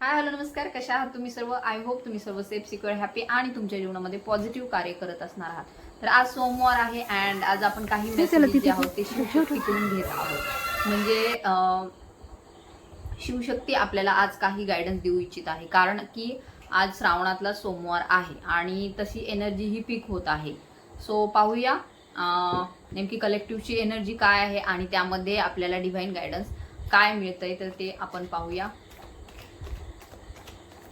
Hi hello नमस्कार. कशा आहात तुम्ही सर्व? आय होप तुम्ही सर्व सेफ सिक्युअर हॅपी आणि तुमच्या जीवनामध्ये पॉझिटिव्ह कार्य करत असणार आहात. तर आज सोमवार आहे अँड आज आपण काही जे आहोत ते शिवशक्तीकडून घेत आहोत. म्हणजे शिवशक्ती आपल्याला आज काही गायडन्स देऊ इच्छित आहे. कारण की आज श्रावणातला सोमवार आहे आणि तशी एनर्जी ही पीक होत आहे. सो पाहूया नेमकी कलेक्टिव्हची एनर्जी काय आहे आणि त्यामध्ये आपल्याला डिव्हाइन गायडन्स काय मिळतंय तर ते आपण पाहूया.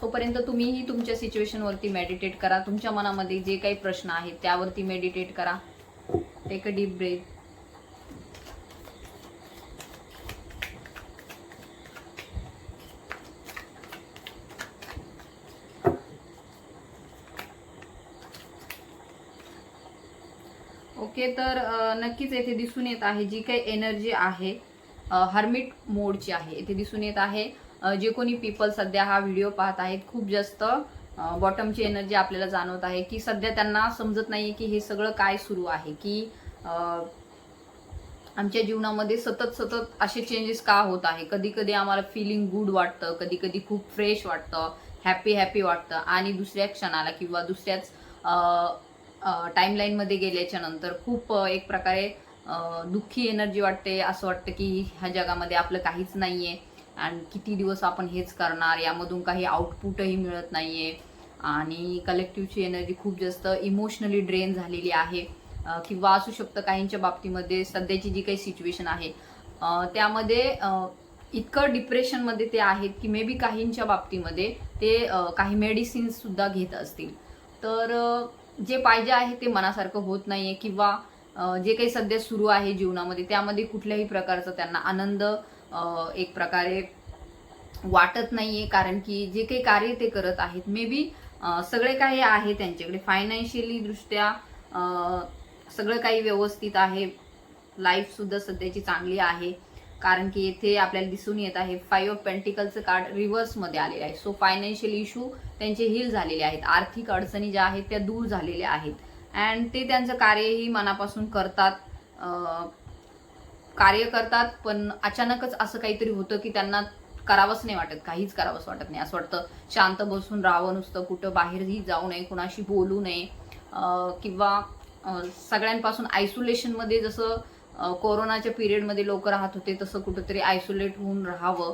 तोपर्यंत तुम्हीही तुमच्या सिच्युएशनवरती मेडिटेट करा. तुमच्या मनामध्ये जे काही प्रश्न आहेत त्यावरती मेडिटेट करा. Take a deep breath okay तर नक्कीच येथे दिसून येत आहे जी काही एनर्जी आहे हर्मिट मोडची आहे. येथे दिसून येत आहे जे कोणी पीपल सध्या हा व्हिडिओ पाहत आहेत खूप जास्त बॉटमची एनर्जी आपल्याला जाणवत आहे की सध्या त्यांना समजत नाही की हे सगळं काय सुरू आहे की आमच्या जीवनामध्ये सतत सतत असे चेंजेस का होत आहे? कधी कधी आम्हाला फिलिंग गुड वाटतं कधी कधी खूप फ्रेश वाटतं हॅपी हॅपी वाटतं आणि दुसऱ्या क्षणाला किंवा दुसऱ्याच टाईमलाईनमध्ये गेल्याच्यानंतर खूप एक प्रकारे दुःखी एनर्जी वाटते असं वाटतं की ह्या जगामध्ये आपलं काहीच नाही आहे आणि किती दिवस आपण हेच करणार? यामधून काही आउटपुटही मिळत नाही आहे आणि कलेक्टिव्हची एनर्जी खूप जास्त इमोशनली ड्रेन झालेली आहे. किंवा असू शकतं काहींच्या बाबतीमध्ये सध्याची जी काही सिच्युएशन आहे त्यामध्ये इतकं डिप्रेशनमध्ये ते आहेत की मे बी काहींच्या बाबतीमध्ये ते काही मेडिसिन्ससुद्धा घेत असतील. तर जे पाहिजे आहे ते मनासारखं होत नाही आहे किंवा जे काही सध्या सुरू आहे जीवनामध्ये त्यामध्ये कुठल्याही प्रकारचा त्यांना आनंद एक प्रकारे वाटत नाहीये कारण की जे काही कार्य ते करत आहेत. मे बी सगळे काही आहे त्यांच्याकडे. फायनान्शियली दृष्ट्या सगळं काही व्यवस्थित आहे. लाईफ सुद्धा सध्याची चांगली आहे. कारण की येथे आपल्याला दिसून येत आहे फाईव्ह ऑफ पेंटिकलचं कार्ड रिव्हर्समध्ये आलेलं आहे. सो फायनान्शियल इश्यू त्यांचे हील झालेले आहेत. आर्थिक अडचणी ज्या आहेत त्या दूर झालेल्या आहेत. अँड ते त्यांचं कार्यही मनापासून करतात. कार्य करतात पण अचानकच असं काहीतरी होतं की त्यांना करावंच नाही वाटत काहीच करावंच वाटत नाही. असं वाटतं शांत बसून राहावं नुसतं कुठं बाहेरही जाऊ नये कुणाशी बोलू नये किंवा सगळ्यांपासून आयसोलेशनमध्ये जसं कोरोनाच्या पिरियडमध्ये लोक राहत होते तसं कुठंतरी आयसोलेट होऊन राहावं.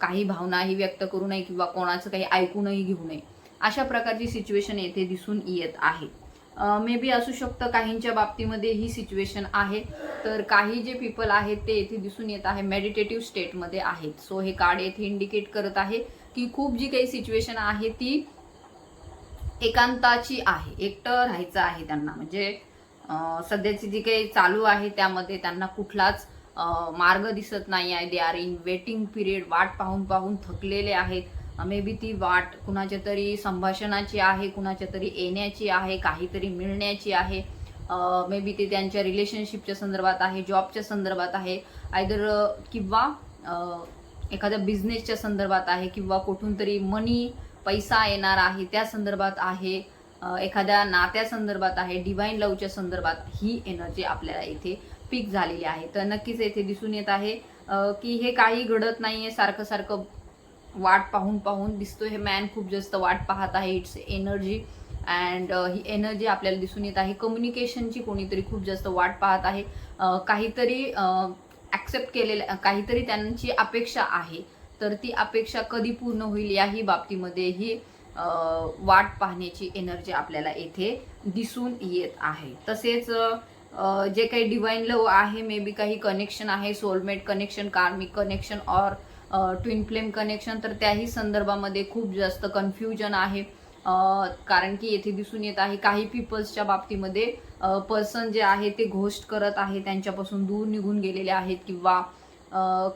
काही भावनाही व्यक्त करू नये किंवा कोणाचं काही ऐकूनही घेऊ नये. अशा प्रकारची सिच्युएशन येथे दिसून येत आहे. मे बी असू शकतं काहींच्या बाबतीमध्ये ही सिच्युएशन आहे. तर काही जे पीपल आहेत ते येथे दिसून येत आहे मेडिटेटिव्ह स्टेटमध्ये आहेत. सो हे कार्ड येथे इंडिकेट करत आहे की खूप जी काही सिच्युएशन आहे ती एकांताची आहे. एकटं राहायचं आहे त्यांना. म्हणजे सध्याची जी काही चालू आहे त्यामध्ये त्यांना कुठलाच मार्ग दिसत नाही आहे they are in waiting period वाट पाहून पाहून थकलेले आहेत. मे बी ती वाट कुणाच्या तरी संभाषणाची आहे कुणाच्या तरी येण्याची आहे काहीतरी मिळण्याची आहे. मे बी ते त्यांच्या रिलेशनशिपच्या संदर्भात आहे जॉबच्या संदर्भात आहे. आयदर किंवा एखाद्या बिझनेसच्या संदर्भात आहे किंवा कुठून तरी मनी पैसा येणार आहे त्या संदर्भात आहे. एखाद्या नात्या संदर्भात आहे डिवाईन लवच्या संदर्भात ही एनर्जी आपल्याला इथे पीक झालेली आहे. तर नक्कीच येथे दिसून येत आहे की हे काही घडत नाही आहे सारखं सारखं वाट पाहून पाहून दिसतो हे मॅन खूप जास्त वाट पाहत आहे. इट्स एनर्जी अँड ही एनर्जी आपल्याला दिसून येत आहे. कम्युनिकेशनची कोणीतरी खूप जास्त वाट पाहत आहे. काहीतरी ॲक्सेप्ट केलेलं काहीतरी त्यांची अपेक्षा आहे. तर ती अपेक्षा कधी पूर्ण होईल याही बाबतीमध्ये ही वाट पाहण्याची एनर्जी आपल्याला येथे दिसून येत आहे. तसेच जे काही डिवाईन लव आहे मे बी काही कनेक्शन आहे soulmate connection karmic connection or twin flame connection तर त्याही संदर्भामध्ये खूप जास्त कन्फ्युजन आहे. कारण की येथे दिसून येत आहे काही पीपल्सच्या बाबतीमध्ये पर्सन जे आहे ते घोस्ट करत आहे त्यांच्यापासून दूर निघून गेलेले आहेत किंवा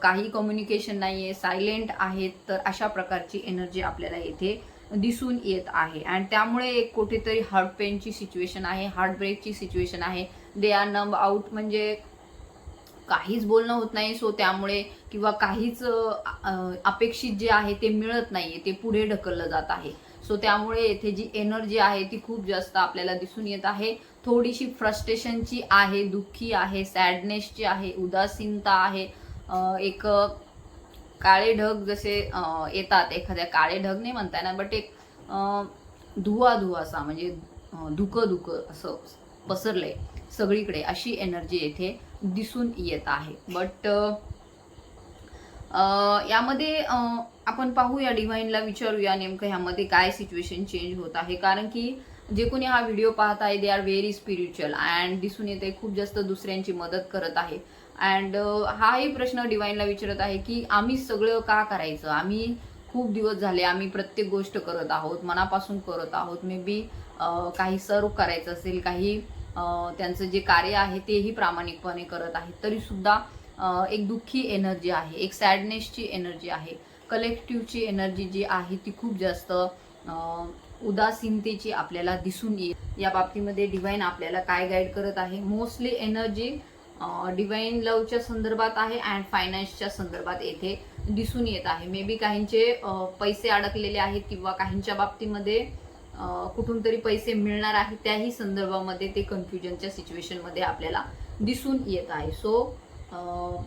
काही कम्युनिकेशन नाही आहे सायलेंट आहेत तर अशा प्रकारची एनर्जी आपल्याला येथे दिसून येत आहे. आणि त्यामुळे एक कुठेतरी हार्ट पेनची सिच्युएशन आहे हार्ट ब्रेकची सिच्युएशन आहे. दे आर नंब आउट म्हणजे काहीच बोलणं होत नाही सो त्यामुळे किंवा काहीच अपेक्षित जे आहे ते मिळत नाहीये ते पुढे ढकललं जात आहे. सो त्यामुळे येथे जी एनर्जी आहे ती खूप जास्त आपल्याला दिसून येत आहे. थोडीशी फ्रस्ट्रेशनची आहे दुःखी आहे सॅडनेसची आहे उदासीनता आहे. एक काळे ढग जसे येतात एखाद्या काळे ढग नाही म्हणता येणार बट एक धुवा धुवा असा म्हणजे धुकं धुकं असं पसरलंय सगळीकडे अशी एनर्जी येथे दिसून येत आहे. बट यामध्ये आपण पाहूया डिव्हाइनला विचारूया नेमकं ह्यामध्ये काय सिच्युएशन चेंज होत आहे. कारण की जे कोणी हा व्हिडिओ पाहत आहे they are very spiritual and दिसून येते खूप जास्त दुसऱ्यांची मदत करत आहे. अँड हाही प्रश्न डिवाईनला विचारत आहे की आम्ही सगळं का करायचं? आम्ही खूप दिवस झाले आम्ही प्रत्येक गोष्ट करत आहोत मनापासून करत आहोत. मे बी काही सर्व करायचं असेल काही त्यांचं जे कार्य आहे तेही प्रामाणिकपणे करत आहेत. तरी सुद्धा एक दुःखी एनर्जी आहे एक सॅडनेसची एनर्जी आहे. कलेक्टिव्हची एनर्जी जी आहे ती खूप जास्त उदासीनतेची आपल्याला दिसून येईल. या बाबतीमध्ये डिव्हाइन आपल्याला काय गाईड करत आहे? मोस्टली एनर्जी डिव्हाइन लवच्या संदर्भात आहे अँड फायनान्सच्या संदर्भात येथे दिसून येत आहे. मे बी काहींचे पैसे अडकलेले आहेत किंवा काहींच्या बाबतीमध्ये कुठून तरी पैसे मिळणार आहेत त्याही संदर्भामध्ये ते कन्फ्युजनच्या सिच्युएशनमध्ये आपल्याला दिसून येत आहे. सो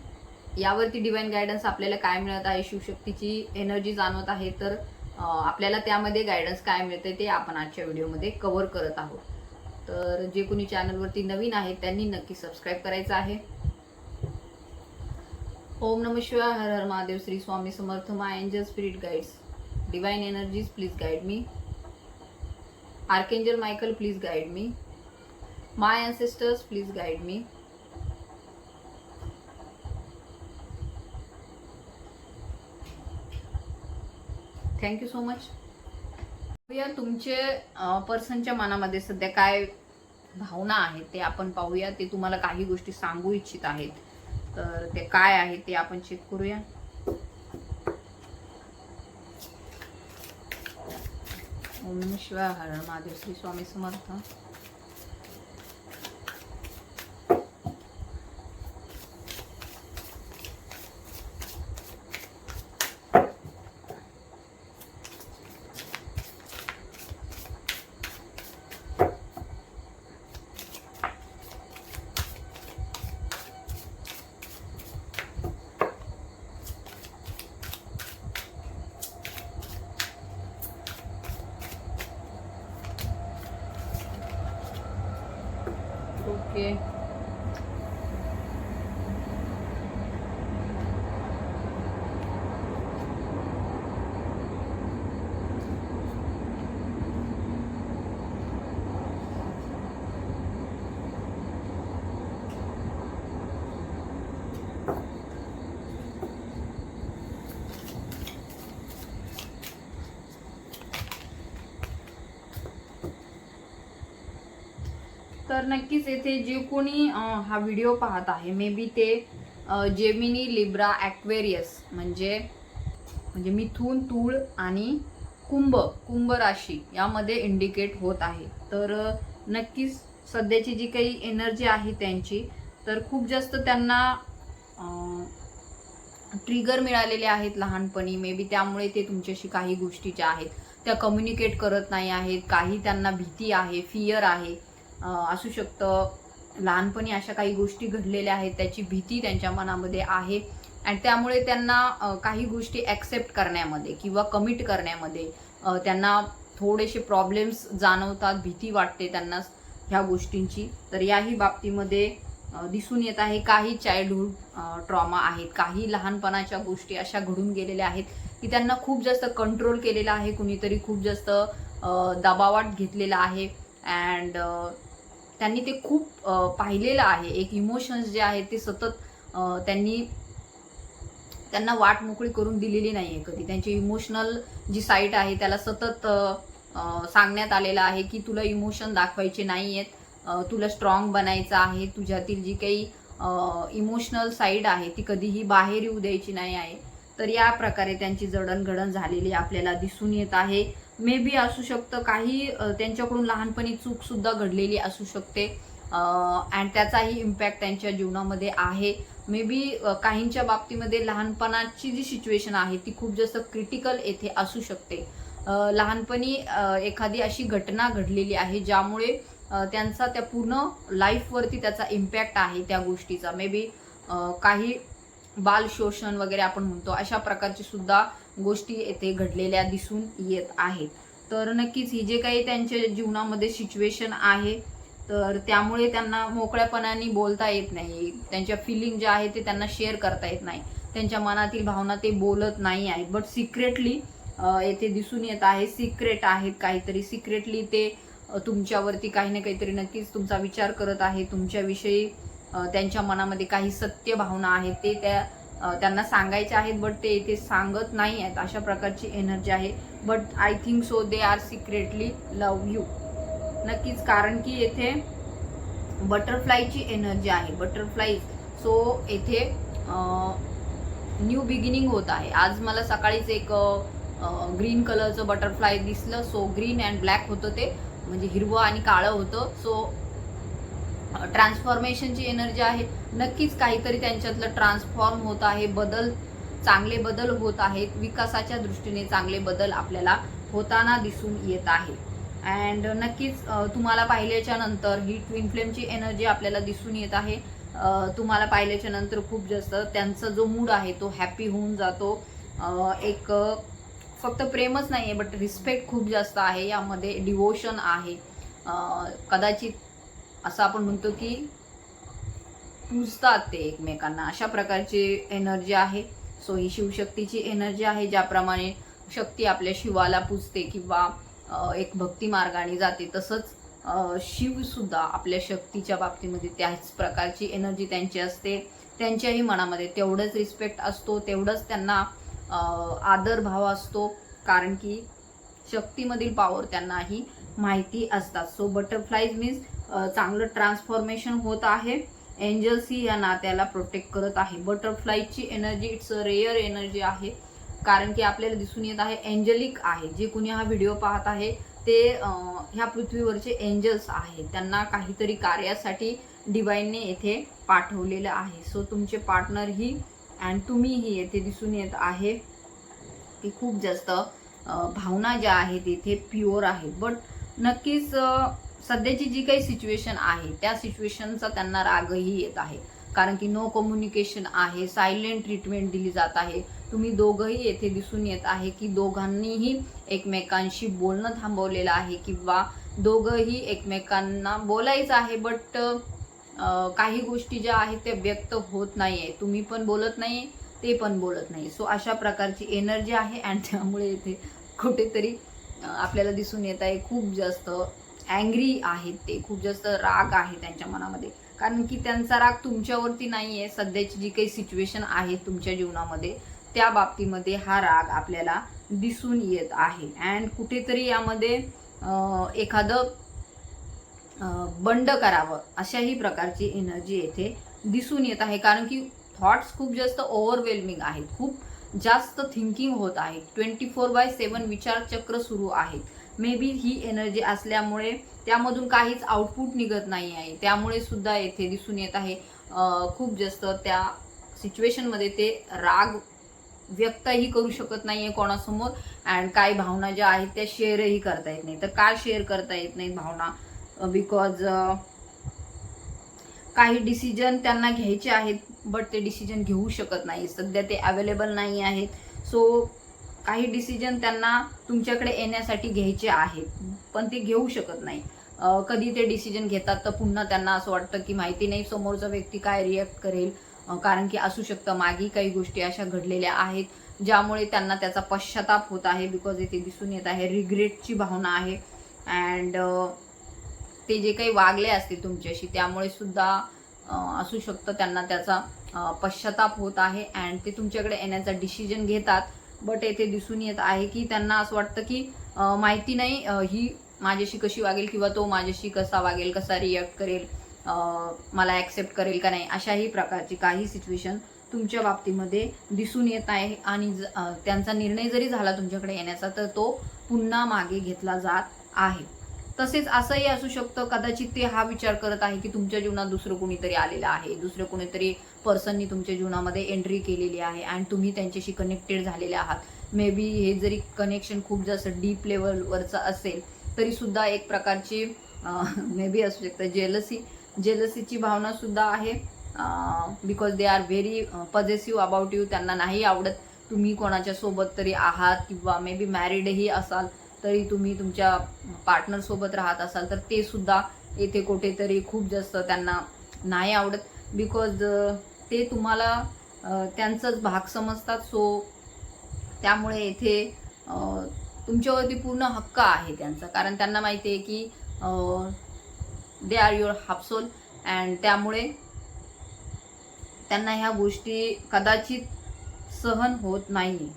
यावरती डिवाईन गायडन्स आपल्याला काय मिळत आहे शिवशक्तीची एनर्जी जाणवत आहे तर आपल्याला त्यामध्ये गायडन्स काय मिळते ते आपण आजच्या व्हिडिओमध्ये कव्हर करत आहोत. तर जे कोणी चॅनलवरती नवीन आहेत त्यांनी नक्की सबस्क्राईब करायचं आहे. ओम नम शिवाय हर हर Mahadev Shri Swami Samarth my angel spirit guides divine energies please guide me archangel Michael please guide me my ancestors please guide me thank you so much या तुमचे पर्सनच्या मनामध्ये सध्या काय भावना आहेत ते आपण पाहूया. ते तुम्हाला काही गोष्टी सांगू इच्छित आहेत. तर ते काय आहे ते आपण चेक करूया. ओम शिवाय हर हर महादेव श्री स्वामी समर्थ ओके तर नक्कीच येथे जे कोणी हा व्हिडिओ पाहत आहे मे बी ते जेमिनी लिब्रा ॲक्वेरियस म्हणजे म्हणजे मिथून तूळ आणि कुंभ कुंभ राशी यामध्ये इंडिकेट होत आहे. तर नक्कीच सध्याची जी काही एनर्जी आहे त्यांची तर खूप जास्त त्यांना ट्रिगर मिळालेले आहेत लहानपणी. मे बी त्यामुळे ते तुमच्याशी काही गोष्टी ज्या आहेत. त्या कम्युनिकेट करत नाही आहेत. काही त्यांना भीती आहे फियर आहे. असू शकतं. लहानपणी अशा काही गोष्टी घडलेल्या आहेत त्याची भीती त्यांच्या मनामध्ये आहे. आणि त्यामुळे त्यांना काही गोष्टी ॲक्सेप्ट करण्यामध्ये किंवा कमिट करण्यामध्ये त्यांना थोडेसे प्रॉब्लेम्स जाणवतात भीती वाटते त्यांना ह्या गोष्टींची. तर याही बाबतीमध्ये दिसून येत आहे काही चाइल्डहुड ट्रॉमा आहेत. काही लहानपणाच्या गोष्टी अशा घडून गेलेल्या आहेत की त्यांना खूप जास्त कंट्रोल केलेला आहे कुणीतरी खूप जास्त दबावाट दबावात घेतलेला आहे. अँड त्यांनी ते खूप पाहिलेलं आहे. एक इमोशन्स जे आहेत ते सतत त्यांनी त्यांना वाट मोकळी करून दिलेली नाही आहे कधी. त्यांची इमोशनल जी साईट आहे त्याला सतत सांगण्यात आलेलं आहे की तुला इमोशन दाखवायचे नाही आहेत तुला स्ट्रॉंग बनायचं आहे. तुझ्यातील जी काही इमोशनल साईड आहे ती कधीही बाहेर येऊ द्यायची नाही आहे. तर या प्रकारे त्यांची जडणघडण झालेली आपल्याला दिसून येत आहे. मे बी असू शकतं काही त्यांच्याकडून लहानपणी चूकसुद्धा घडलेली असू शकते. अँड त्याचाही इम्पॅक्ट त्यांच्या जीवनामध्ये आहे. मे बी काहींच्या बाबतीमध्ये लहानपणाची जी सिच्युएशन आहे ती खूप जास्त क्रिटिकल येथे असू शकते. लहानपणी एखादी अशी घटना घडलेली आहे ज्यामुळे त्यांचा त्या पूर्ण लाईफवरती त्याचा इम्पॅक्ट आहे त्या गोष्टीचा. मे बी काही बाल शोषण वगैरे आपण म्हणतो अशा प्रकारची सुद्धा गोष्टी येथे घडलेल्या दिसून येत आहेत. तर नक्कीच ही जे काही त्यांच्या जीवनामध्ये सिच्युएशन आहे तर त्यामुळे त्यांना मोकळ्यापणाने बोलता येत नाही. त्यांच्या फिलिंग जे आहे ते त्यांना शेअर करता येत नाही. त्यांच्या मनातील भावना ते बोलत नाही आहेत. बट सिक्रेटली येथे दिसून येत आहे सिक्रेट आहेत काहीतरी. सिक्रेटली ते तुमच्यावरती काही ना काहीतरी नक्कीच तुमचा विचार करत आहे तुमच्याविषयी त्यांच्या मनामध्ये काही सत्य भावना आहेत ते त्या त्यांना सांगायचे आहेत बट ते इथे सांगत नाही आहेत. अशा प्रकारची एनर्जी आहे. But I think so they are secretly love you नक्कीच कारण की येथे बटरफ्लायची एनर्जी आहे. बटरफ्लाय सो येथे न्यू बिगिनिंग होत आहे. आज मला सकाळीच एक ग्रीन कलरचं बटरफ्लाय दिसलं. सो ग्रीन अँड ब्लॅक होतं ते. म्हणजे हिरवं आणि काळं होतं. सो ट्रान्सफॉर्मेशनची एनर्जी आहे. नक्कीच काहीतरी त्यांच्यातलं ट्रान्सफॉर्म होत आहे. बदल चांगले बदल होत आहेत. विकासाच्या दृष्टीने चांगले बदल आपल्याला होताना दिसून येत आहे. अँड नक्कीच तुम्हाला पाहिल्याच्या नंतर ही ट्विन फ्लेमची एनर्जी आपल्याला दिसून येत आहे. तुम्हाला पाहिल्याच्या नंतर खूप जास्त त्यांचा जो मूड आहे तो हॅपी होऊन जातो. एक फक्त प्रेमच नाही आहे बट रिस्पेक्ट खूप जास्त आहे. यामध्ये डिवोशन आहे. कदाचित असं आपण म्हणतो की पुजतात ते एकमेकांना. अशा प्रकारची एनर्जी आहे. सो ही शिवशक्तीची एनर्जी आहे ज्याप्रमाणे शक्ती आपल्या शिवाला पूजते किंवा एक भक्ती मार्गाने जाते तसंच शिवसुद्धा आपल्या शक्तीच्या बाबतीमध्ये त्याच प्रकारची एनर्जी त्यांची असते. त्यांच्याही मनामध्ये तेवढंच रिस्पेक्ट असतो तेवढंच त्यांना आदरभाव आदर भाव असतो. कारण की शक्तीमधील पॉवर त्यांनाही माहिती असतात. सो बटरफ्लाईज मीन्स चांगलं ट्रान्सफॉर्मेशन होत आहे. एंजल्सही या नात्याला प्रोटेक्ट करत आहे. बटरफ्लायची energy it's a rare energy आहे. कारण की आपल्याला दिसून येत आहे एंजलिक आहे. जे कुणी हा व्हिडिओ पाहत आहे ते ह्या पृथ्वीवरचे एंजल्स आहेत त्यांना काहीतरी कार्यासाठी डिवाईनने येथे पाठवलेलं आहे. सो तुमचे पार्टनर ही अँड तुम्हीही येथे दिसून येत आहे. की खूप जास्त भावना ज्या आहेत इथे प्युअर आहेत बट नक्कीच सध्याची जी काही सिच्युएशन आहे त्या सिच्युएशनचा त्यांना रागही येत आहे. कारण की नो कम्युनिकेशन आहे सायलेंट ट्रीटमेंट दिली जात आहे. तुम्ही दोघंही येथे दिसून येत आहे की दोघांनीही एकमेकांशी बोलणं थांबवलेलं आहे किंवा दोघंही एकमेकांना बोलायचं आहे बट काही गोष्टी ज्या आहेत त्या व्यक्त होत नाही आहे तुम्ही पण बोलत नाही ते पण बोलत नाही सो अशा प्रकारची एनर्जी आहे अँड त्यामुळे इथे कुठेतरी आपल्याला दिसून येत आहे खूप जास्त. अँग्री आहेत ते. खूप जास्त राग आहे त्यांच्या मनामध्ये. कारण की त्यांचा राग तुमच्यावरती नाही आहे सध्याची जी काही सिच्युएशन आहे तुमच्या जीवनामध्ये त्या बाबतीमध्ये हा राग आपल्याला दिसून येत आहे. अँड कुठेतरी यामध्ये एखादं बंड करावं अशाही प्रकारची एनर्जी येथे दिसून येत आहे. कारण की थॉट्स खूप जास्त ओव्हरवेल्मिंग आहेत. खूप जास्त थिंकिंग होत आहे. ट्वेंटी फोर बाय सेवन विचारचक्र सुरू आहेत. मे बी ही एनर्जी असल्यामुळे त्यामधून काहीच आउटपुट निघत नाही आहे. त्यामुळे सुद्धा येथे दिसून येत आहे. खूप जास्त त्या सिच्युएशनमध्ये ते राग व्यक्तही करू शकत नाहीये कोणासमोर अँड काही भावना ज्या आहेत त्या शेअरही करता येत नाही. तर का शेअर करता येत नाहीत भावना? बिकॉज काही डिसिजन त्यांना घ्यायचे आहेत बट ते डिसिजन घेऊ शकत नाही. सध्या ते अवेलेबल नाही आहेत. सो काही डिसिजन त्यांना तुमच्याकडे येण्यासाठी घ्यायचे आहेत पण ते घेऊ शकत नाही. कधी ते डिसिजन घेतात तर पुन्हा त्यांना असं वाटतं की माहिती नाही समोरचा व्यक्ती काय रिॲक्ट करेल. कारण की असू शकतं मागे काही गोष्टी अशा घडलेल्या आहेत ज्यामुळे त्यांना त्याचा पश्चाताप होत आहे बिकॉज इथे दिसून येत आहे रिग्रेटची भावना आहे. अँड ते जे काही वागले असते तुमच्याशी त्यामुळे सुद्धा असू शकतं त्यांना त्याचा पश्चाताप होत आहे. अँड ते तुमच्याकडे येण्याचा डिसिजन घेतात. बट येथे दिसून येत आहे की त्यांना असं वाटतं की माहिती नाही ही माझ्याशी कशी वागेल किंवा तो माझ्याशी कसा वागेल कसा रिॲक्ट करेल अं, मला ॲक्सेप्ट करेल का नाही अशाही प्रकारची काही सिच्युएशन तुमच्या बाबतीमध्ये दिसून येत आहे आणि ज- त्यांचा निर्णय जरी झाला तुमच्याकडे येण्याचा तर तो पुन्हा मागे घेतला जात आहे. तसेच असंही असू शकतं कदाचित ते हा विचार करत आहे की तुमच्या जीवनात दुसरं कोणीतरी आलेलं आहे दुसरं कोणीतरी पर्सननी तुमच्या जीवनामध्ये एंट्री केलेली आहे अँड तुम्ही त्यांच्याशी कनेक्टेड झालेले आहात. मे बी हे जरी कनेक्शन खूप जास्त डीप लेवलवरचं असेल तरी सुद्धा एक प्रकारची मे बी असू शकतं जेलसी जेलसीची भावना सुद्धा आहे because they are very positive about you त्यांना नाही आवडत तुम्ही कोणाच्या सोबत तरी आहात किंवा मे बी मॅरिडही असाल तरी तुम्ही तुमच्या पार्टनरसोबत राहत असाल तर ते सुद्धा येथे कुठेतरी खूप जास्त त्यांना नाही आवडत. बिकॉज ते तुम्हाला त्यांचाच भाग समजतात. सो त्यामुळे येथे तुमच्यावरती पूर्ण हक्क आहे त्यांचा. कारण त्यांना माहिती आहे की they are your half soul and त्यामुळे त्यांना ह्या गोष्टी कदाचित सहन होत नाही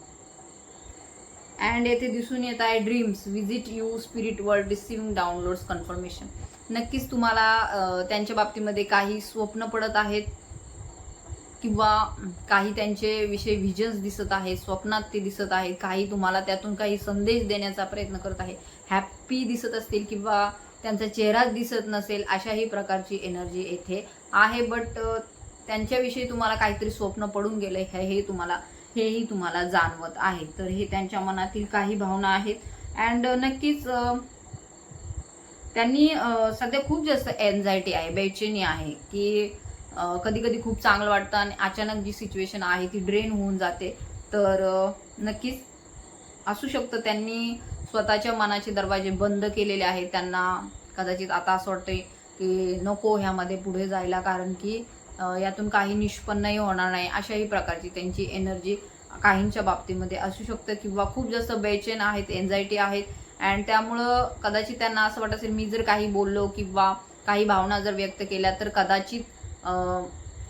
अँड येथे दिसून येत आहे dreams visit you spirit world receiving downloads confirmation नक्कीच तुम्हाला त्यांच्या बाबतीमध्ये काही स्वप्न पडत आहेत किंवा काही त्यांचे विषय व्हिजन्स दिसत आहेत स्वप्नात ते दिसत आहेत काही तुम्हाला त्यातून काही संदेश देण्याचा प्रयत्न करत आहे. हॅप्पी दिसत असतील किंवा त्यांचा चेहराच दिसत नसेल अशाही प्रकारची एनर्जी येथे आहे. बट त्यांच्याविषयी तुम्हाला काहीतरी स्वप्न पडून गेलंय हे हे तुम्हाला हेही तुम्हाला जाणवत आहे. तर हे त्यांच्या मनातील काही भावना आहेत. अँड नक्कीच त्यांनी सध्या खूप जास्त एन्झायटी आहे बेचेनी आहे की कधी कधी खूप चांगलं वाटतं आणि अचानक जी सिच्युएशन आहे ती ड्रेन होऊन जाते. तर नक्कीच असू शकतं त्यांनी स्वतःच्या मनाचे दरवाजे बंद केलेले आहेत. त्यांना कदाचित आता असं वाटतंय की नको ह्यामध्ये पुढे जायला कारण की यातून काही निष्पन्नही होणार नाही अशाही प्रकारची त्यांची एनर्जी काहींच्या बाबतीमध्ये असू शकतं किंवा खूप जास्त बेचैन आहेत एन्झायटी आहेत. अँड त्यामुळं कदाचित त्यांना असं वाटत असेल मी जर काही बोललो किंवा काही भावना जर व्यक्त केल्या तर कदाचित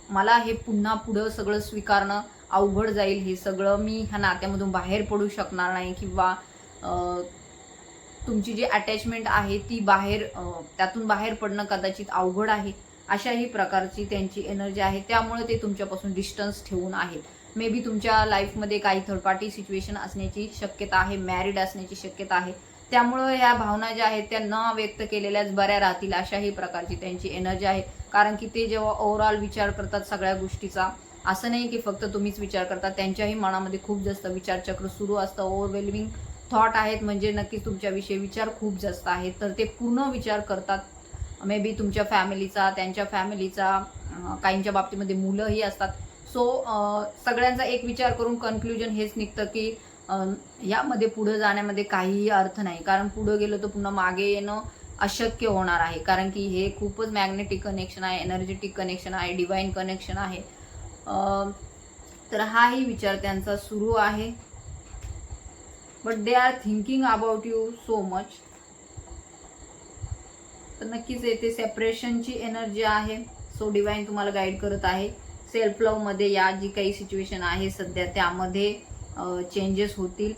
मला हे पुन्हा पुढं सगळं स्वीकारणं अवघड जाईल. हे सगळं मी ह्या नात्यामधून बाहेर पडू शकणार नाही किंवा तुमची जी अटॅचमेंट आहे ती बाहेर त्यातून बाहेर पडणं कदाचित अवघड आहे. अशाही प्रकारची त्यांची एनर्जी आहे. त्यामुळे ते तुमच्यापासून डिस्टन्स ठेवून आहेत. मे बी तुमच्या लाईफमध्ये काही थर्ड पार्टी सिच्युएशन असण्याची शक्यता आहे मॅरिड असण्याची शक्यता आहे. त्यामुळं ह्या भावना ज्या आहेत त्या न व्यक्त केलेल्याच बऱ्या राहतील अशाही प्रकारची त्यांची एनर्जी आहे. कारण की ते जेव्हा ओव्हरऑल विचार करतात सगळ्या गोष्टीचा असं नाही की फक्त तुम्हीच विचार करता त्यांच्याही मनामध्ये खूप जास्त विचारचक्र सुरू असतं. ओव्हरवेल्मिंग थॉट आहेत म्हणजे नक्कीच तुमच्याविषयी विचार खूप जास्त आहेत. तर ते पूर्ण विचार करतात मे बी तुमच्या फॅमिलीचा त्यांच्या फॅमिलीचा काहींच्या बाबतीमध्ये मुलंही असतात. सो सगळ्यांचा एक विचार करून कन्क्लुजन हेच निघतं की यामध्ये पुढं जाण्यामध्ये काहीही अर्थ नाही. कारण पुढं गेलं तर पुन्हा मागे येणं अशक्य होणार आहे. कारण की हे खूपच मॅग्नेटिक कनेक्शन आहे एनर्जेटिक कनेक्शन आहे डिवाईन कनेक्शन आहे. तर हाही विचार त्यांचा सुरू आहे. But they are thinking about you so much तर नक्कीच येथे सेपरेशनची एनर्जी आहे. सो डिवाईन तुम्हाला गाईड करत आहे. सेल्फ लवमध्ये या जी काही सिच्युएशन आहे सध्या त्यामध्ये चेंजेस होतील.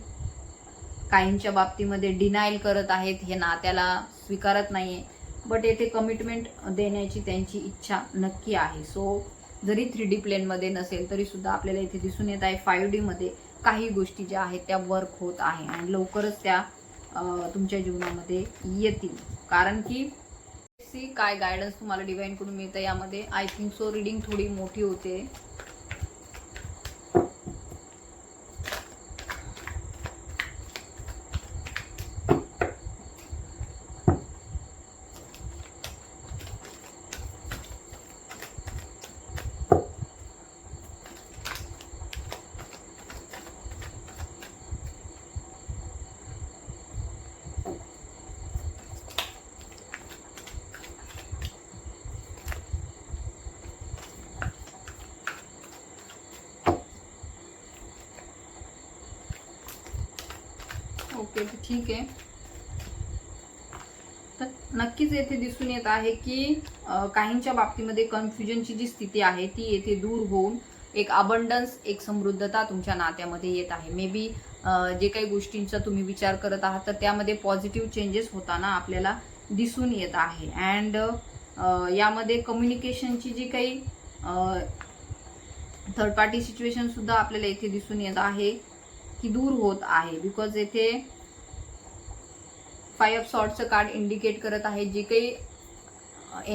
काहींच्या बाबतीमध्ये डिनायल करत आहेत हे नात्याला स्वीकारत नाहीये. बट येथे कमिटमेंट देण्याची त्यांची इच्छा नक्की आहे. सो जरी थ्री डी प्लेनमध्ये नसेल तरी सुद्धा आपल्याला इथे दिसून येत आहे फायव डीमध्ये काही गोष्टी ज्या आहेत त्या वर्क होत आहे. आणि लवकरच त्या तुमच्या जीवनामध्ये येतील. कारण की सी काय गायडन्स तुम्हाला डिवाइन करून मिळतं यामध्ये? आय थिंक सो रिडिंग थोडी मोठी होते ओके तर ठीक आहे. तर नक्कीच येथे दिसून येत आहे की काहींच्या बाबतीमध्ये कन्फ्युजनची जी स्थिती आहे ती येथे दूर होऊन एक अबंडन्स एक समृद्धता तुमच्या नात्यामध्ये येत आहे. मे बी जे काही गोष्टींचा तुम्ही विचार करत आहात तर त्यामध्ये पॉझिटिव्ह चेंजेस होताना आपल्याला दिसून येत आहे. अँड यामध्ये कम्युनिकेशनची जी काही थर्ड पार्टी सिच्युएशन सुद्धा आपल्याला येथे दिसून येत आहे की दूर होत आहे. बिकॉज येथे फाय ऑफ सॉर्टचं कार्ड इंडिकेट करत आहे जी काही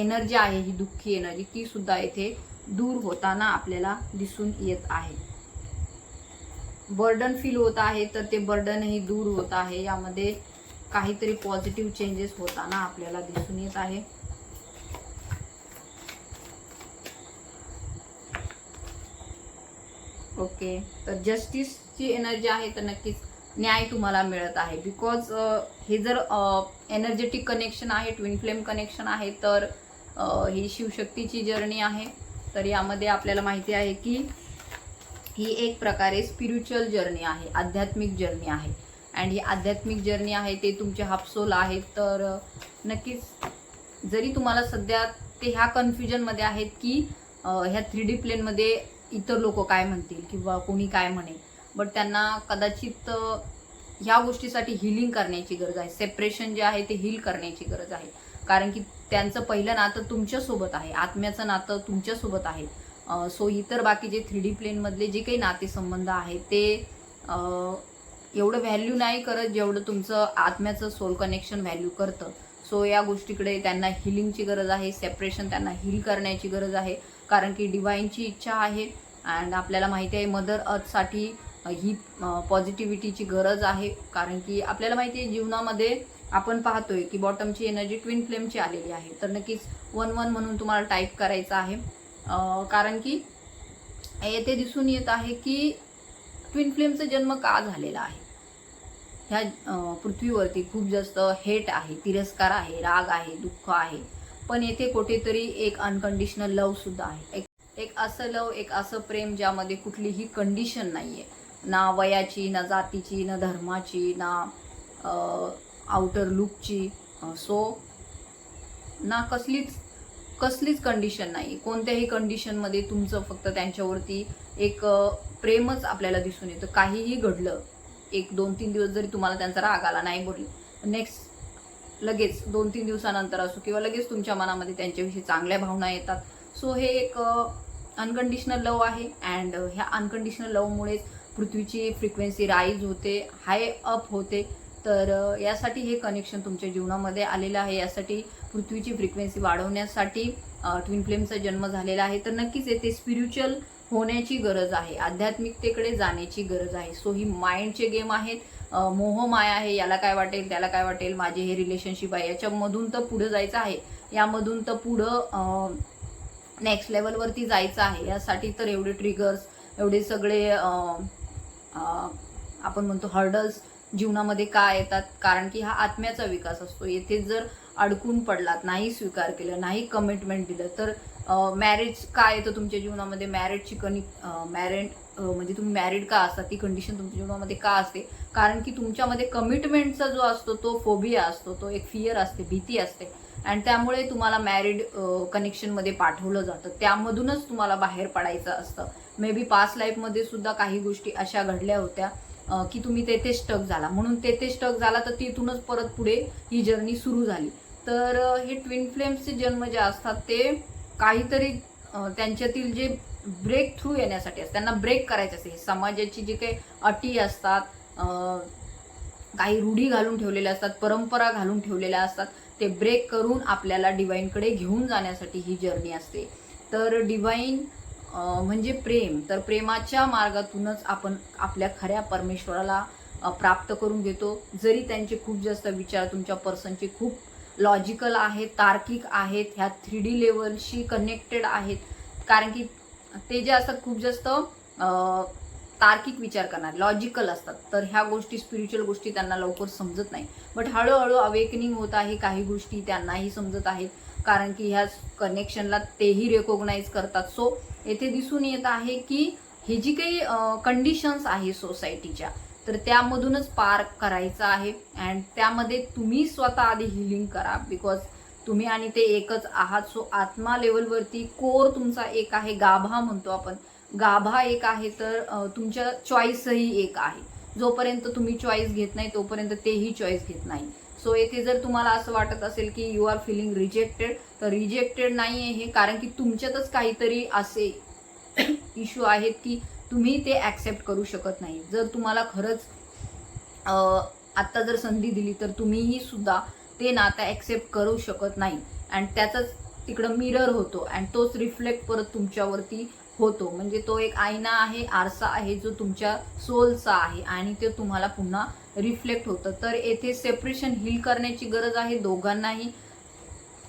एनर्जी आहे ही दुःखी एनर्जी ती सुद्धा येथे दूर होताना आपल्याला दिसून येत आहे. बर्डन फील होत आहे तर ते बर्डनही दूर होत आहे. यामध्ये काहीतरी पॉझिटिव्ह चेंजेस होताना आपल्याला दिसून येत आहे. ओके तर जस्टिसची एनर्जी आहे तर नक्कीच न्याय तुम्हाला मिळत आहे. बिकॉज हे जर एनर्जेटिक कनेक्शन आहे ट्विन फ्लेम कनेक्शन आहे तर ही शिवशक्तीची जर्नी आहे. तर यामध्ये आपल्याला माहिती आहे की ही एक प्रकारे स्पिरिच्युअल जर्नी आहे आध्यात्मिक जर्नी आहे. अँड ही आध्यात्मिक जर्नी आहे ते तुमचे हापसोल आहेत. तर नक्कीच जरी तुम्हाला सध्या ते ह्या कन्फ्युजनमध्ये आहेत की ह्या थ्री डी प्लेनमध्ये इतर लोक काय म्हणतील किंवा कोणी काय म्हणेल बट त्यांना कदाचित ह्या गोष्टीसाठी हिलिंग करण्याची गरज आहे. सेपरेशन जे आहे ते हील करण्याची गरज आहे. कारण की त्यांचं पहिलं नातं तुमच्यासोबत आहे. आत्म्याचं नातं तुमच्यासोबत आहे. सो इतर बाकीचे थ्री डी प्लेनमधले जे काही नातेसंबंध आहेत ते एवढं व्हॅल्यू नाही करत जेवढं तुमचं आत्म्याचं सोल कनेक्शन व्हॅल्यू करतं. सो या गोष्टीकडे त्यांना हिलिंगची गरज आहे. सेपरेशन त्यांना हील करण्याची गरज आहे. कारण की डिवाईनची इच्छा आहे. अँड आपल्याला माहिती आहे मदर अर्थसाठी ही पॉझिटिव्हिटीची गरज आहे. कारण की आपल्याला माहिती आहे जीवनामध्ये आपण पाहतोय की बॉटमची एनर्जी ट्विन फ्लेमची आलेली आहे. तर नक्कीच वन वन म्हणून तुम्हाला टाईप करायचं आहे. कारण की येथे दिसून येत आहे की ट्विन फ्लेमचा जन्म का झालेला आहे? ह्या पृथ्वीवरती खूप जास्त हेट आहे तिरस्कार आहे राग आहे दुःख आहे. पण येथे कुठेतरी एक अनकंडिशनल लव सुद्धा आहे. एक असं लव एक असं प्रेम ज्यामध्ये कुठलीही कंडिशन नाही आहे ना वयाची ना जातीची ना धर्माची ना आउटर लुकची सो ना कसलीच कसलीच कंडिशन नाही. कोणत्याही कंडिशनमध्ये तुमचं फक्त त्यांच्यावरती एक प्रेमच आपल्याला दिसून येतं. काहीही घडलं एक दोन तीन दिवस जरी तुम्हाला त्यांचा राग आला नाही बोलले नेक्स्ट लगेच दोन तीन दिवसानंतर असो किंवा लगेच तुमच्या मनामध्ये त्यांच्याविषयी चांगल्या भावना येतात. सो हे एक अनकंडिशनल लव आहे. अँड ह्या अनकंडिशनल लवमुळेच पृथ्वीची फ्रिक्वेन्सी राईज होते हाय अप होते. तर यासाठी हे कनेक्शन तुमच्या जीवनामध्ये आलेलं आहे. यासाठी पृथ्वीची फ्रिक्वेन्सी वाढवण्यासाठी ट्विन फ्लेमचा जन्म झालेला आहे. तर नक्कीच येथे स्पिरिच्युअल होण्याची गरज आहे. आध्यात्मिकतेकडे जाण्याची गरज आहे. सो ही माइंडचे गेम आहेत. अ, मोहमाया आहे. याला काय वाटेल त्याला काय वाटेल? माझे हे रिलेशनशिप आहे. याच्यामधून तर पुढं जायचं आहे. यामधून तर पुढं नेक्स्ट लेवलवरती जायचं आहे. यासाठी तर एवढे ट्रिगर्स एवढे सगळे आपण म्हणतो हर्डल्स जीवनामध्ये का येतात? कारण की हा आत्म्याचा विकास असतो. येथे जर अडकून पडलात नाही स्वीकार केलं नाही कमिटमेंट दिलं तर मॅरेज काय येतं तुमच्या जीवनामध्ये? मॅरेजची कनी मॅरेड म्हणजे तुम्ही मॅरिड का असता? ती कंडिशन तुमच्या जीवनामध्ये का असते? कारण की तुमच्यामध्ये कमिटमेंटचा जो असतो तो फोबिया असतो तो एक फिअर असते भीती असते. आणि त्यामुळे तुम्हाला मॅरिड कनेक्शनमध्ये पाठवलं जातं. त्यामधूनच तुम्हाला बाहेर पडायचं असतं. मे बी पास्ट लाईफमध्ये सुद्धा काही गोष्टी अशा घडल्या होत्या की तुम्ही तेथे स्टक झाला. म्हणून तेथे स्टक झाला तर तिथूनच परत पुढे ही जर्नी सुरू झाली. तर हे ट्विन फ्लेम्सचे जन्म जे असतात ते काहीतरी त्यांच्यातील जे ब्रेक थ्रू येण्यासाठी असतात त्यांना ब्रेक करायचे असते. समाजाची जी काही अटी असतात काही रूढी घालून ठेवलेल्या असतात परंपरा घालून ठेवलेल्या असतात ते ब्रेक करून आपल्याला डिवाईनकडे घेऊन जाण्यासाठी ही जर्नी असते. तर डिवाईन म्हणजे प्रेम. तर प्रेमाच्या मार्गातूनच आपण आपल्या खऱ्या परमेश्वराला प्राप्त करून घेतो. जरी त्यांचे खूप जास्त विचार तुमच्या पर्सनचे खूप लॉजिकल आहेत तार्किक आहेत ह्या थ्री डी लेवलशी कनेक्टेड आहेत. कारण की ते जे असतात खूप जास्त तार्किक विचार करणार लॉजिकल असतात. तर ह्या गोष्टी स्पिरिच्युअल गोष्टी त्यांना लवकर समजत नाही. बट हळूहळू अवेकनिंग होत आहे काही गोष्टी त्यांनाही समजत आहेत. कारण की ह्या कनेक्शनला तेही रेकॉग्नाईज करतात. सो येथे दिसून येत आहे की हे जी काही कंडिशन्स आहे सोसायटीच्या तर त्यामधूनच पार करायचं आहे. अँड त्यामध्ये तुम्ही स्वतः आधी हिलिंग करा. बिकॉज तुम्ही आणि ते एकच आहात. सो आत्मा लेवलवरती कोर तुमचा एक आहे गाभा म्हणतो आपण. गाभा एक आहे तर तुमच्या चॉईसही एक आहे. जोपर्यंत तुम्ही चॉईस घेत नाही तोपर्यंत तेही चॉईस घेत नाही. सो येथे जर तुम्हाला असं वाटत असेल की यू आर फिलिंग रिजेक्टेड तर रिजेक्टेड नाही आहे हे कारण की तुमच्यातच काहीतरी असे इश्यू आहेत की तुम्ही ते ॲक्सेप्ट करू शकत नाही. जर तुम्हाला खरंच अं, आत्ता जर संधी दिली तर तुम्हीही सुद्धा ते नातं ॲक्सेप्ट करू शकत नाही. अँड त्याचाच तिकडं मिरर होतो. अँड तोच रिफ्लेक्ट परत तुमच्यावरती होतो. म्हणजे तो एक आईना आहे आरसा आहे जो तुमच्या सोलचा आहे आणि ते तुम्हाला पुन्हा रिफ्लेक्ट होतं. तर येथे सेपरेशन हील करण्याची गरज आहे दोघांनाही.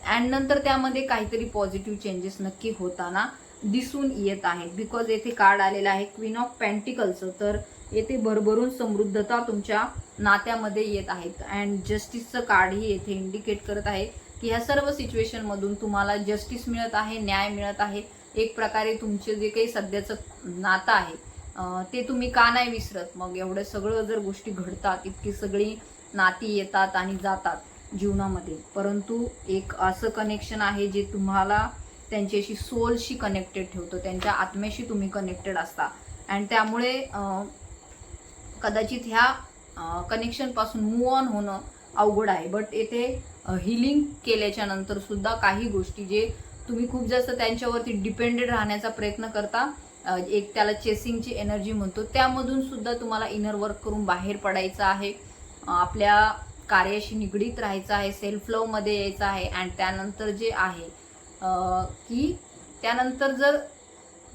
अँड नंतर त्यामध्ये काहीतरी पॉझिटिव्ह चेंजेस नक्की होताना दिसून येत आहेत. बिकॉज येथे कार्ड आलेलं आहे क्वीन ऑफ पॅन्टिकलचं तर येथे भरभरून समृद्धता तुमच्या नात्यामध्ये येत आहेत अँड जस्टिसचं कार्डही येथे इंडिकेट करत आहे की ह्या सर्व सिच्युएशनमधून तुम्हाला जस्टिस मिळत आहे न्याय मिळत आहे. एक प्रकारे तुमचे जे काही सध्याचं नातं आहे ते तुम्ही का नाही विसरत? मग एवढं सगळं जर गोष्टी घडतात इतकी सगळी नाती येतात आणि जातात जीवनामध्ये. परंतु एक असं कनेक्शन आहे जे तुम्हाला त्यांच्याशी सोलशी कनेक्टेड ठेवतं त्यांच्या आत्म्याशी तुम्ही कनेक्टेड असता. अँड त्यामुळे कदाचित ह्या कनेक्शनपासून मूव ऑन होणं अवघड आहे. बट येथे हिलिंग केल्याच्यानंतर सुद्धा काही गोष्टी जे तुम्ही खूप जास्त त्यांच्यावरती डिपेंडेड राहण्याचा प्रयत्न करता. एक त्याला चेसिंगची एनर्जी म्हणतो. त्यामधून सुद्धा तुम्हाला इनर वर्क करून बाहेर पडायचं आहे. आपल्या कार्याशी निगडीत राहायचं आहे. सेल्फ लवमध्ये यायचं आहे. अँड त्यानंतर जे आहे की त्यानंतर जर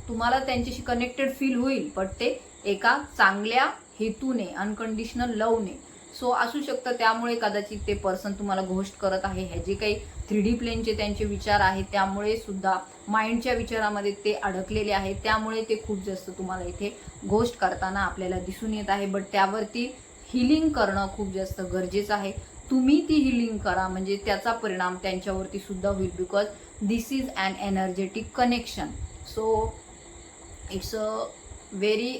तुम्हाला त्यांच्याशी कनेक्टेड फील होईल पण ते एका चांगल्या हेतूने अनकंडिशनल लवने सो असू शकतं त्यामुळे कदाचित ते पर्सन तुम्हाला घोष्ट करत आहे. हे जे काही थ्री डी प्लेनचे त्यांचे विचार आहेत त्यामुळे सुद्धा माइंडच्या विचारामध्ये ते अडकलेले आहेत. त्यामुळे ते खूप जास्त तुम्हाला इथे घोष्ट करताना आपल्याला दिसून येत आहे. बट त्यावरती हिलिंग करणं खूप जास्त गरजेचं आहे. तुम्ही ती हिलिंग करा. म्हणजे त्याचा परिणाम त्यांच्यावरती सुद्धा होईल because this is an energetic connection so it's a very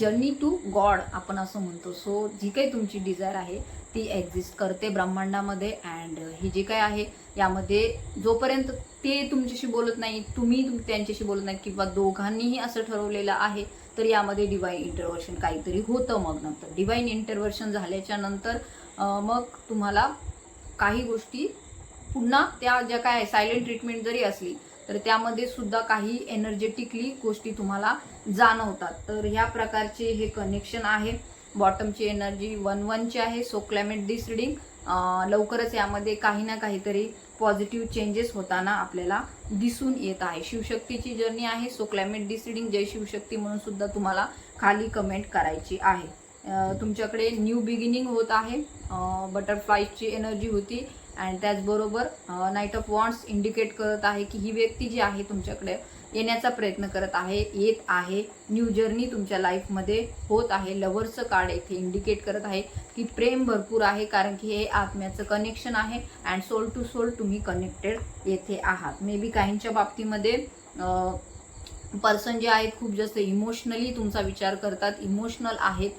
journey to God आपण असं म्हणतो. सो जी काही तुमची डिझायर आहे ती एक्झिस्ट करते ब्रह्मांडामध्ये अँड ही जी काय आहे यामध्ये जोपर्यंत ते तुमच्याशी बोलत नाही तुम्ही तुम- त्यांच्याशी बोलत नाही किंवा दोघांनीही असं ठरवलेलं आहे तर यामध्ये डिवाईन इंटरव्हर्शन काहीतरी होतं मग नंतर. डिवाईन इंटरव्हर्शन झाल्याच्यानंतर मग तुम्हाला काही गोष्टी पुन्हा त्या ज्या काय सायलेंट ट्रीटमेंट जरी असली तर त्यामध्ये सुद्धा काही एनर्जेटिकली गोष्टी तुम्हाला जाणवतात. तर ह्या प्रकारचे हे कनेक्शन आहे. बॉटमची एनर्जी वन वनची आहे. सो क्लायमेट दिस रिडिंग लवकरच यामध्ये काही ना काहीतरी पॉझिटिव्ह चेंजेस होताना आपल्याला दिसून येत आहे. शिवशक्तीची जर्नी आहे. So claim it this reading जय शिवशक्ती म्हणून सुद्धा तुम्हाला खाली कमेंट करायची आहे. तुमच्याकडे न्यू बिगिनिंग होत आहे. बटरफ्लायची एनर्जी होती. अँड त्याचबरोबर नाईट ऑफ वॉन्ट्स इंडिकेट करत आहे की ही व्यक्ती जी आहे तुमच्याकडे येण्याचा प्रयत्न करत आहे येत आहे. न्यू जर्नी तुमच्या लाईफमध्ये होत आहे. लव्हरचं कार्ड येथे इंडिकेट करत आहे की प्रेम भरपूर आहे कारण की हे आत्म्याचं कनेक्शन आहे अँड सोल टू सोल तुम्ही कनेक्टेड येथे आहात. मे बी काहींच्या बाबतीमध्ये पर्सन जे आहेत खूप जास्त इमोशनली तुमचा विचार करतात इमोशनल आहेत.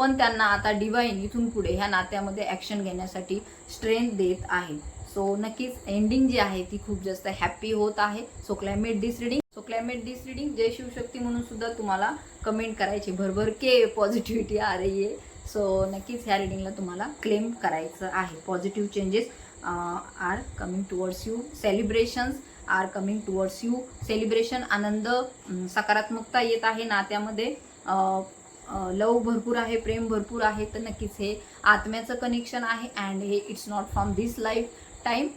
पण त्यांना आता डिवाईन इथून पुढे ह्या नात्यामध्ये ॲक्शन घेण्यासाठी स्ट्रेंथ देत आहे. सो नक्कीच एंडिंग जी आहे ती खूप जास्त हॅप्पी होत आहे. So claim it this reading so claim it this reading जय शिवशक्ती म्हणून सुद्धा तुम्हाला कमेंट करायची. भरभर के पॉझिटिव्हिटी आ रही आहे. सो नक्कीच ह्या रिडिंगला तुम्हाला क्लेम करायचं आहे. Positive changes are coming towards you celebrations are coming towards you celebration आनंद सकारात्मकता येत आहे नात्यामध्ये. Uh, लव भरपूर आहे प्रेम भरपूर आहे तर नक्कीच हे आत्म्याचं कनेक्शन आहे अँड हे it's not from this lifetime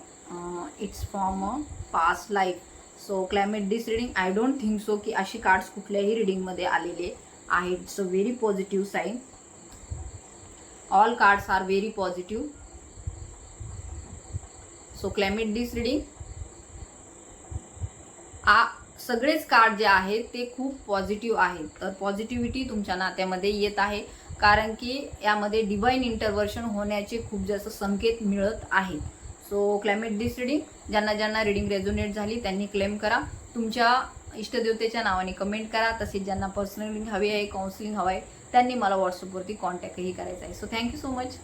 it's from a past life so claim it this reading I don't think so की अशी कार्ड्स कुठल्याही रिडिंगमध्ये आलेले आहेत. It's a very positive sign all cards are very positive so claim it this reading आ सगळेच card जे आहेत ते खूप पॉझिटिव्ह आहेत. तर पॉझिटिव्हिटी तुमच्या नात्यामध्ये येत आहे. कारण की यामध्ये डिवाईन इंटरवर्शन होण्याचे खूप जास्त संकेत मिळत आहेत. सो क्लायमेट डिस रिडिंग ज्यांना ज्यांना रिडिंग रेझोनेट झाली त्यांनी क्लेम करा. तुमच्या इष्टदेवतेच्या नावाने कमेंट करा. तसेच ज्यांना पर्सनल हवी आहे काउन्सिलिंग हवं आहे त्यांनी मला व्हॉट्सअपवरती कॉन्टॅक्टही करायचा आहे. So thank you so much